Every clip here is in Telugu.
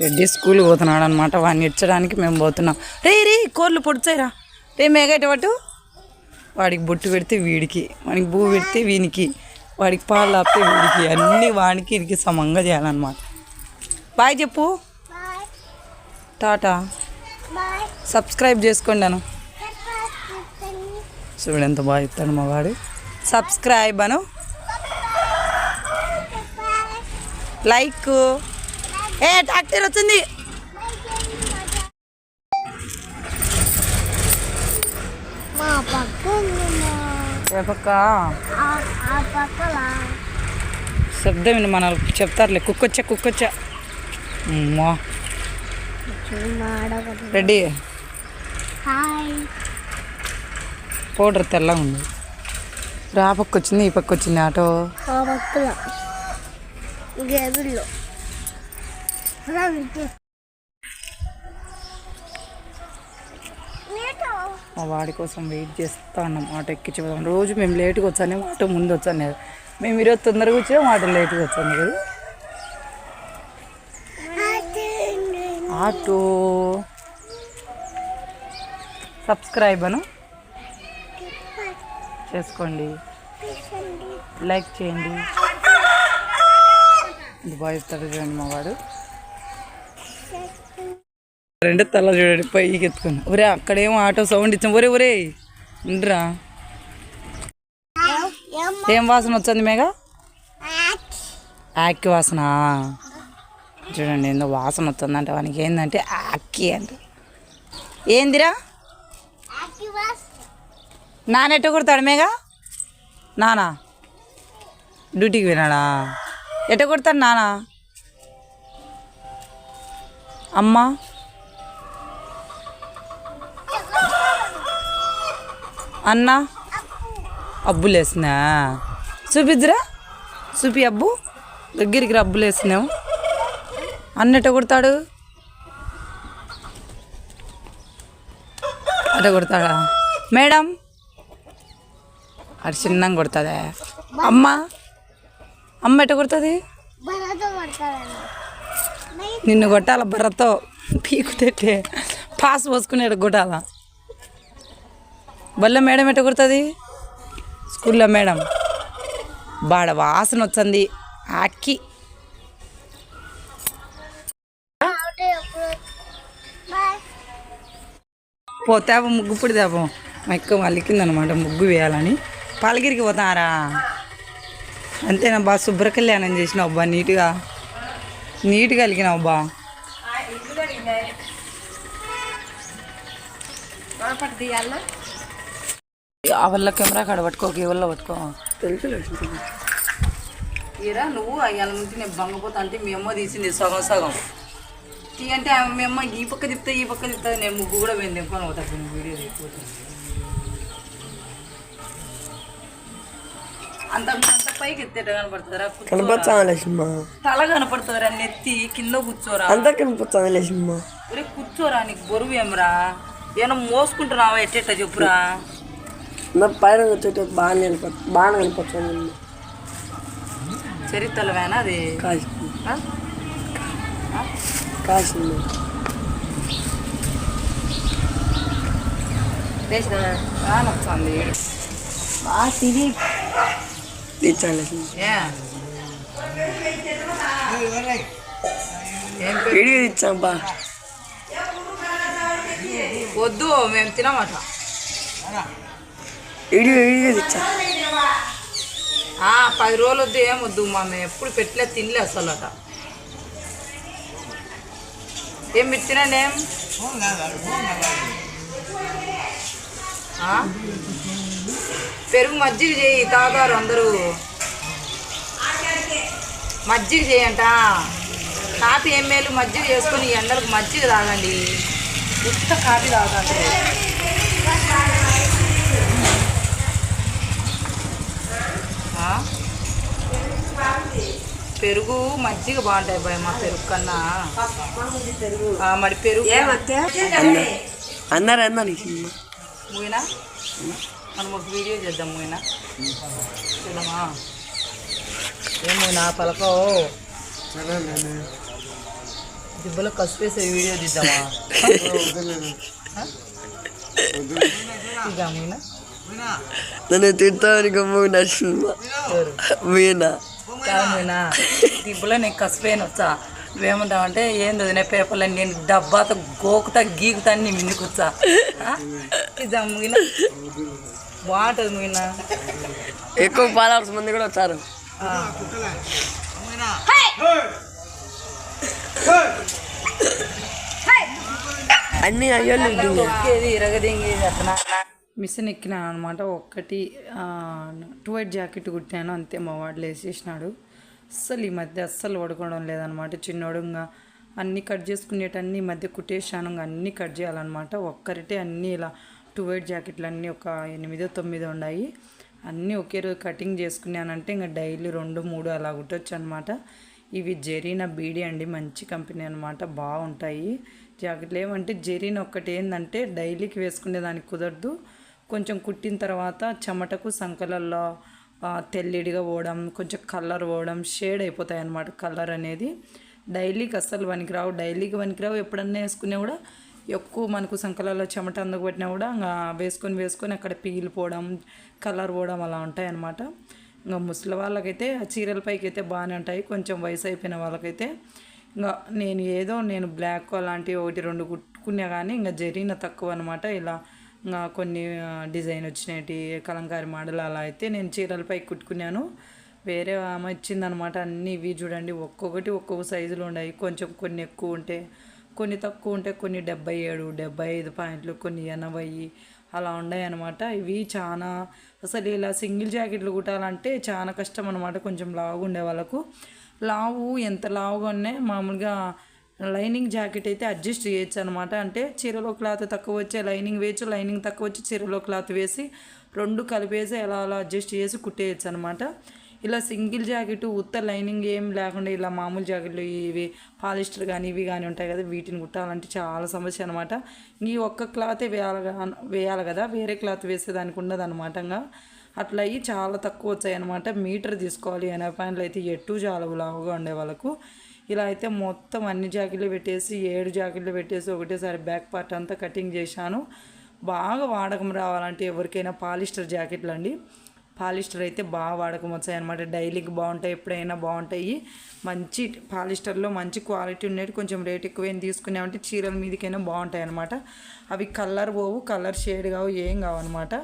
రెడ్డి స్కూల్ పోతున్నాడు అనమాట వాడిని ఇచ్చడానికి మేము పోతున్నాం. రే రే కోర్లు పొడిచాయిరా. రే మేఘటవాటు పట్టు? వాడికి బొట్టు పెడితే వీడికి వాడికి పువ్వు పెడితే వీనికి వాడికి పాలు ఆపితే వీడికి అన్నీ వాడికి వీడికి సమంగా చేయాలన్నమాట. బాయ్ చెప్పు. టాటా. సబ్స్క్రైబ్ చేసుకోండి అను. చూడు ఎంత బాగా చెప్తాడు మా వాడు సబ్స్క్రైబ్ అను. లైక్. ఏ ట్రాక్టర్ వచ్చింది. ఏ పక్క? శబ్దం విని మన చెప్తారులే కుక్కొచ్చా కుక్కొచ్చా. రెడీ? పౌడర్ తెల్లగా ఉంది. రా పక్క వచ్చింది ఈ పక్క వచ్చింది ఆటో. మా వాడి కోసం వెయిట్ చేస్తా ఉన్నాం. ఆటో ఎక్కించి పోదాం రోజు మేము లేట్గా వచ్చానే ఆటో ముందు వచ్చాను. మేము ఈరోజు తొందరగా వచ్చాము ఆటో లేట్గా వచ్చాను కదా. ఆటో. సబ్స్క్రైబ్ అను చేసుకోండి. లైక్ చేయండి. ఇస్తాడు చూడండి మా వాడు. రెండు తల చూడండి పైకి ఎత్తుకుని ఒరే అక్కడేమో ఆటో సౌండ్ ఇచ్చాం. ఒరే ఒరే ఉండరా. ఏం వాసన వచ్చింది మేఘ? యాక్కి వాసన. చూడండి ఏందో వాసన వస్తుందంట వానికి. ఏంటంటే యాక్కి అంట. ఏందిరా? యాక్టివాస్. నానెట్టు కొడతాడు మేఘ? నానా? డ్యూటీకి వినాడా ఎట్ట కొడతాడు నానా? అమ్మ? అన్న? అబ్బులు వేసినా చూపిద్దురా. చూపి అబ్బు. దగ్గరికి అబ్బులు వేసినావు అన్నట్టు కొడతాడు. అట కొడతాడా? మేడం? అది చిన్నంగా కొడుతుందా? అమ్మ? అమ్మ ఎట్ట కొడుతుంది? నిన్ను కొట్టాల బర్రతో? పీకు తెట్టే పాస్ పోసుకునేట కొట్టాల? వల్ల మేడం ఎట్ట కుడుతుంది స్కూల్లో మేడం. బాడ వాసన వచ్చింది అక్కి. పోతాము పో ముగ్గు? పొడి తేప మా ఎక్కువ అలికిందనమాట ముగ్గు వేయాలని. పాలగిరికి పోతారా? అంతేనా బా? శుభ్ర కళ్యాణం చేసినావు అబ్బా నీట్గా. నీట్గా అలికినావు బా. ఆ వల్ల కెమెరా కాడ పట్టుకోక ఈ వల్ల పట్టుకో. తెలుసు ఇరా నువ్వు? అయ్యాల నుంచి నేను బంగపోతా అంటే మీ అమ్మ తీసింది సగం సగం. తీ అంటే మీ అమ్మ ఈ పక్క తిప్తా ఈ పక్క తిప్తా నేను ముగ్గు కూడా పోయింది తెంపుకొని పోతా. వీడియో అంత అంత పైకి ఎత్తేట కనపడుతుందిరా లక్ష్మ తల కనపడుతుందిరా నెత్తి కింద కూర్చోరా. అంతా లక్ష్మ ఒరే కూర్చోరా నీకు బరువు ఏమరా ఏమన్నా మోసుకుంటున్నావా? ఎట్టెట్ట చెప్పురా? పైన వచ్చేట బాగా కనపచ్చు బాగా కనపచ్చాను చరిత్రలవేనా అది? కాసింది? కాసింది ఏ? ఏం పేరు? విడిగా తెచ్చాం బా. వద్దు మేము తినమాట. విడిగా విడిగా తెచ్చా? పది రోజులు వద్దు ఏమొద్దు మా మేము ఎప్పుడు పెట్టలే తినలే అసలు అట ఏం మీరు తినండి ఏం పెరుగు మజ్జిగ చేయి తాగుతారు అందరూ. మజ్జిగ చేయంట. కాఫీ ఏం మేలు? మజ్జిగ చేసుకొని ఈ ఎండలకు మజ్జిగ తాగండి. ఉత్త కాఫీ తాగండి ఆ? పెరుగు మజ్జిగ బాగుంటాయి బాయ్ మా పెరుగు కన్నా. ఆ, మరి పెరుగు. అన్నారు. లక్ష్మ మూయినా? మనం ఒక వీడియో చేద్దాం మూయినా. చూడమా ఏమోనా పలకో. దిబ్బలో కసిపేసే వీడియో తీద్దామా? ఇక మీనా నన్ను తిడతామని గమ్మ నచ్చింది మీనా కాదు మీనా దిబ్బలో నీకు కసిపోయిన వచ్చా. నువ్వేమంటావు అంటే ఏంది వదిన పేపర్లో నేను డబ్బాతో గోకుతా గీకుతా నీ మిందుకు వచ్చా. ఇది మీనా బాగుంటుంది మీనా ఎక్కువ ఫాలోవర్స్ మంది కూడా వచ్చారు. అన్ని అయ్యోళ్ళు ఒక్కేది ఇరగదింగేది అట్లా. మిషన్ ఎక్కినాను అనమాట ఒక్కటి టూ వైట్ జాకెట్ కుట్టాను. అంతే మా వాడు వేసేసినాడు అస్సలు ఈ మధ్య అస్సలు పడుకోవడం లేదనమాట. చిన్నోడు ఇంకా అన్నీ కట్ చేసుకునేటన్నీ ఈ మధ్య కుట్టేశాను. ఇంకా అన్నీ కట్ చేయాలన్నమాట ఒక్కరిటే అన్నీ ఇలా టూ ఎయిట్ జాకెట్లు అన్నీ ఒక ఎనిమిదో తొమ్మిదో ఉన్నాయి అన్నీ ఒకే రోజు కటింగ్ చేసుకున్నానంటే ఇంకా డైలీ రెండు మూడు అలా కుట్టొచ్చు అనమాట ఇవి జెరీనా బీడీ అండి. మంచి కంపెనీ అనమాట. బాగుంటాయి. జాకెట్లు ఏమంటే జెరీన్ ఒక్కటి ఏంటంటే డైలీకి వేసుకునే దానికి కుదరదు. కొంచెం కుట్టిన తర్వాత చెమటకు సంకలల్లో తెల్లిడిగా పోవడం కొంచెం కలర్ పోవడం షేడ్ అయిపోతాయి అన్నమాట కలర్ అనేది. డైలీకి అస్సలు పనికిరావు డైలీకి పనికిరావు ఎప్పుడన్నా వేసుకున్నా కూడా ఎక్కువ మనకు సంకలలో చెమట అందుకుపెట్టినా కూడా ఇంకా వేసుకొని వేసుకొని అక్కడ పీలిపోవడం కలర్ పోవడం అలా ఉంటాయి అన్నమాట. ఇంకా ముసలి వాళ్ళకైతే ఆ చీరలపైకి అయితే బాగానే ఉంటాయి. కొంచెం వయసు అయిపోయిన వాళ్ళకైతే ఇంకా నేను ఏదో నేను బ్లాక్ అలాంటివి ఒకటి రెండు కుట్టుకున్నా కానీ ఇంకా జరిగిన తక్కువ అనమాట ఇలా కొన్ని డిజైన్ వచ్చినవి కలంకారీ మోడల్ అలా అయితే నేను చీరలపై కుట్టుకున్నాను. వేరే ఆమె ఇచ్చిందనమాట అన్నీ ఇవి చూడండి ఒక్కొక్కటి ఒక్కొక్క సైజులు ఉన్నాయి. కొంచెం కొన్ని ఎక్కువ ఉంటే కొన్ని తక్కువ ఉంటే కొన్ని డెబ్బై ఏడు డెబ్బై ఐదు పాయింట్లు కొన్ని ఎనభై అలా ఉన్నాయి అనమాట ఇవి చాలా అసలు ఇలా సింగిల్ జాకెట్లు కుట్టాలంటే చాలా కష్టం అనమాట కొంచెం లావుగా ఉండే వాళ్ళకు. లావు ఎంత లావుగా ఉన్నాయి మామూలుగా లైనింగ్ జాకెట్ అయితే అడ్జస్ట్ చేయొచ్చు అనమాట అంటే చీరలో క్లాత్ తక్కువ వచ్చే లైనింగ్ వేయచ్చు లైనింగ్ తక్కువ వచ్చి చీరలో క్లాత్ వేసి రెండు కలిపేసి ఎలా అలా అడ్జస్ట్ చేసి కుట్టేయచ్చు అనమాట ఇలా సింగిల్ జాకెట్ ఉత్త లైనింగ్ ఏం లేకుండా ఇలా మామూలు జాకెట్లు ఇవి పాలిస్టర్ కానీ ఇవి కానీ ఉంటాయి కదా వీటిని కుట్టాలంటే చాలా సమస్య అనమాట ఈ ఒక్క క్లాతే వేయాలి వేయాలి కదా వేరే క్లాత్ వేసేదానికి ఉండదు అనమాట అట్లా అయ్యి చాలా తక్కువ వచ్చాయి అనమాట మీటర్ తీసుకోవాలి ఎనభై పాయింట్లు అయితే ఎటు చాలా లావుగా ఉండే వాళ్ళకు. ఇలా అయితే మొత్తం అన్ని జాకెట్లు పెట్టేసి ఏడు జాకెట్లు పెట్టేసి ఒకటేసారి బ్యాక్ పార్ట్ అంతా కటింగ్ చేశాను. బాగా వాడకం రావాలంటే ఎవరికైనా పాలిస్టర్ జాకెట్లు అండి. పాలిస్టర్ అయితే బాగా వాడకం వచ్చాయి అనమాట డైలీకి బాగుంటాయి ఎప్పుడైనా బాగుంటాయి. మంచి పాలిస్టర్లో మంచి క్వాలిటీ ఉండేవి. కొంచెం రేట్ ఎక్కువ తీసుకున్నామంటే చీరల మీదకైనా బాగుంటాయి అనమాట అవి కలర్ పోవు కలర్ షేడ్ కావు ఏం కావు అనమాట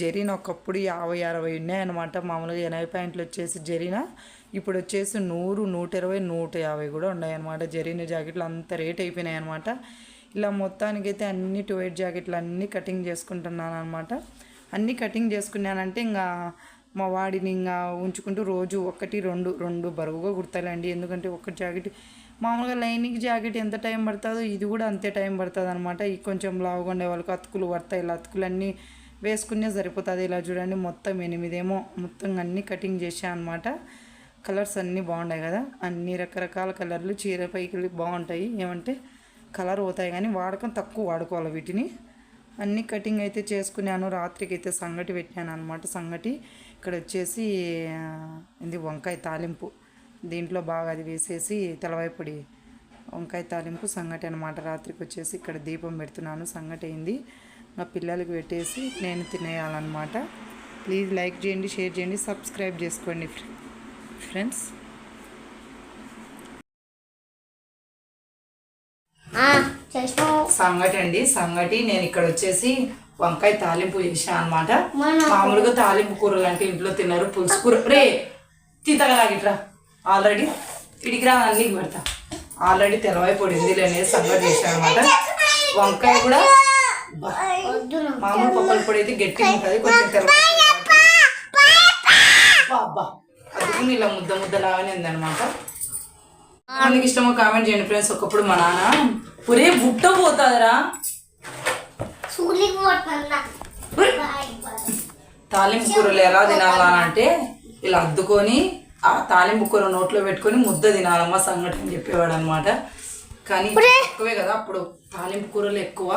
జరీన ఒకప్పుడు యాభై అరవై ఉన్నాయన్నమాట. మామూలుగా ఎనభై ప్యాంట్లు వచ్చేసి జరీన. ఇప్పుడు వచ్చేసి నూరు నూట ఇరవై నూట యాభై కూడా ఉన్నాయన్నమాట. జరిగిన జాకెట్లు అంత రేట్ అయిపోయినాయి అనమాట ఇలా మొత్తానికైతే అన్ని టూ జాకెట్లు అన్నీ కటింగ్ చేసుకుంటున్నాను అనమాట అన్నీ కటింగ్ చేసుకున్నానంటే ఇంకా మా వాడిని ఇంకా ఉంచుకుంటూ రోజు ఒకటి రెండు రెండు బరువుగా కుడతాలండి. ఎందుకంటే ఒక జాకెట్ మామూలుగా లైనింగ్ జాకెట్ ఎంత టైం పడుతుందో ఇది కూడా అంతే టైం పడుతుంది అనమాట ఈ కొంచెం లావుగా ఉండే వాళ్ళకి అతుకులు పడతాయి. ఇలా అతుకులు అన్నీ వేసుకునే సరిపోతుంది. ఇలా చూడండి మొత్తం ఎనిమిదేమో మొత్తం అన్నీ కటింగ్ చేసా అనమాట కలర్స్ అన్నీ బాగున్నాయి కదా. అన్ని రకరకాల కలర్లు చీర పైకి బాగుంటాయి. ఏమంటే కలర్ పోతాయి కానీ వాడకం తక్కువ వాడుకోవాలి వీటిని. అన్ని కటింగ్ అయితే చేసుకున్నాను. రాత్రికి అయితే సంగటి పెట్టాను అనమాట సంగటి ఇక్కడ వచ్చేసి ఇది వంకాయ తాలింపు. దీంట్లో బాగా అది వేసేసి తెలవాయి పొడి వంకాయ తాలింపు సంగటి అనమాట రాత్రికి వచ్చేసి ఇక్కడ దీపం పెడుతున్నాను. సంగటి అయింది. మా పిల్లలకి పెట్టేసి నేను తినేయాలన్నమాట. ప్లీజ్ లైక్ చేయండి షేర్ చేయండి సబ్స్క్రైబ్ చేసుకోండి. ఫ్రెండ్స్. సంగటి అండి సంగటి. నేను ఇక్కడ వచ్చేసి వంకాయ తాలింపు చేసా అనమాట మామూలుగా తాలింపు కూరలు అంటే ఇంట్లో తిన్నారు పులుసు కూర. రే తీతగలాగిట్రా ఆల్రెడీ ఇడికి రా అన్ని పెడతా. ఆల్రెడీ తెలవై పొడింది లేని సంగటి చేశాను అనమాట వంకాయ కూడా. మామూలు పప్పుల పొడి అయితే గట్టిగా ఉంటుంది కొంచెం తెలవై అబ్బా. అదుకుని ఇలా ముద్ద ముద్దలాగానే ఉందన్నమాట. మనకి ఇష్టమో కామెంట్ చేయండి ఫ్రెండ్స్ ఒకప్పుడు మా నాన్న ఒరే బుట్ట పోతాదిరా. తాలింపు కూరలు ఎలా తినాలా అని అంటే ఇలా అద్దుకొని ఆ తాలింపు కూర నోట్లో పెట్టుకొని ముద్ద తినాలమ్మా సంగటి అని చెప్పేవాడు అనమాట కానీ తక్కువే కదా అప్పుడు. తాలింపు కూరలు ఎక్కువ.